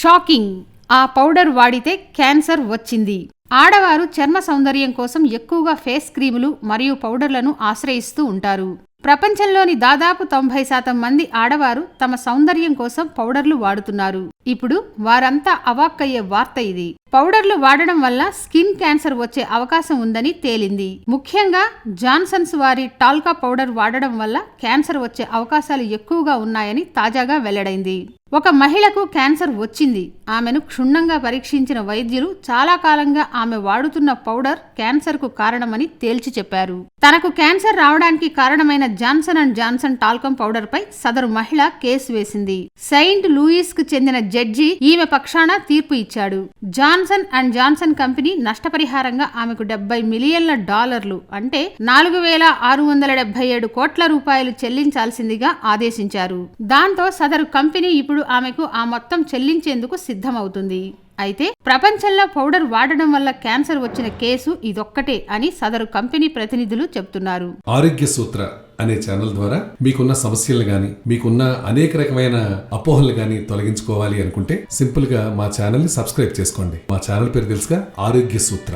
Shocking. ఆ powder వాడితే cancer వచ్చింది. ఆడవారు చర్మ సౌందర్యం కోసం ఎక్కువగా ఫేస్ క్రీములు మరియు పౌడర్లను ఆశ్రయిస్తూ ఉంటారు. ప్రపంచంలోని దాదాపు తొంభై శాతం మంది ఆడవారు తమ సౌందర్యం కోసం పౌడర్లు వాడుతున్నారు. ఇప్పుడు వారంతా అవాక్కయ్యే వార్త ఇది. పౌడర్లు వాడడం వల్ల స్కిన్ క్యాన్సర్ వచ్చే అవకాశం ఉందని తేలింది. ముఖ్యంగా జాన్సన్స్ వారి టాల్కా పౌడర్ వాడడం వల్ల క్యాన్సర్ వచ్చే అవకాశాలు ఎక్కువగా ఉన్నాయని తాజాగా వెల్లడైంది. ఒక మహిళకు క్యాన్సర్ వచ్చింది. ఆమెను క్షుణ్ణంగా పరీక్షించిన వైద్యులు చాలా కాలంగా ఆమె వాడుతున్న పౌడర్ క్యాన్సర్కు కారణమని తేల్చి చెప్పారు. తనకు క్యాన్సర్ రావడానికి కారణమైన Johnson and Johnson talcum powder పై సదరు మహిళ కేసు వేసింది. సెయింట్ లూయిస్కు చెందిన జడ్జి ఈమె పక్షాన తీర్పు ఇచ్చాడు. జాన్సన్ అండ్ జాన్సన్ కంపెనీ నష్టపరిహారంగా ఆమెకు డెబ్బై మిలియన్ల డాలర్లు అంటే నాలుగు వేల ఆరు వందల డెబ్బై ఏడు కోట్ల రూపాయలు చెల్లించాల్సిందిగా ఆదేశించారు. దాంతో సదరు కంపెనీ ఇప్పుడు ఆమెకు ఆ మొత్తం చెల్లించేందుకు సిద్ధమవుతుంది. అయితే ప్రపంచంలో పౌడర్ వాడడం వల్ల క్యాన్సర్ వచ్చిన కేసు ఇదొక్కటే అని సదరు కంపెనీ ప్రతినిధులు చెప్తున్నారు. ఆరోగ్య సూత్ర అనే ఛానల్ ద్వారా మీకున్న సమస్యలు గాని మీకున్న అనేక రకమైన అపోహలు గాని తొలగించుకోవాలి అనుకుంటే సింపుల్గా మా ఛానల్ని సబ్స్క్రైబ్ చేసుకోండి. మా ఛానల్ పేరు తెలుసుగా ఆరోగ్య సూత్ర.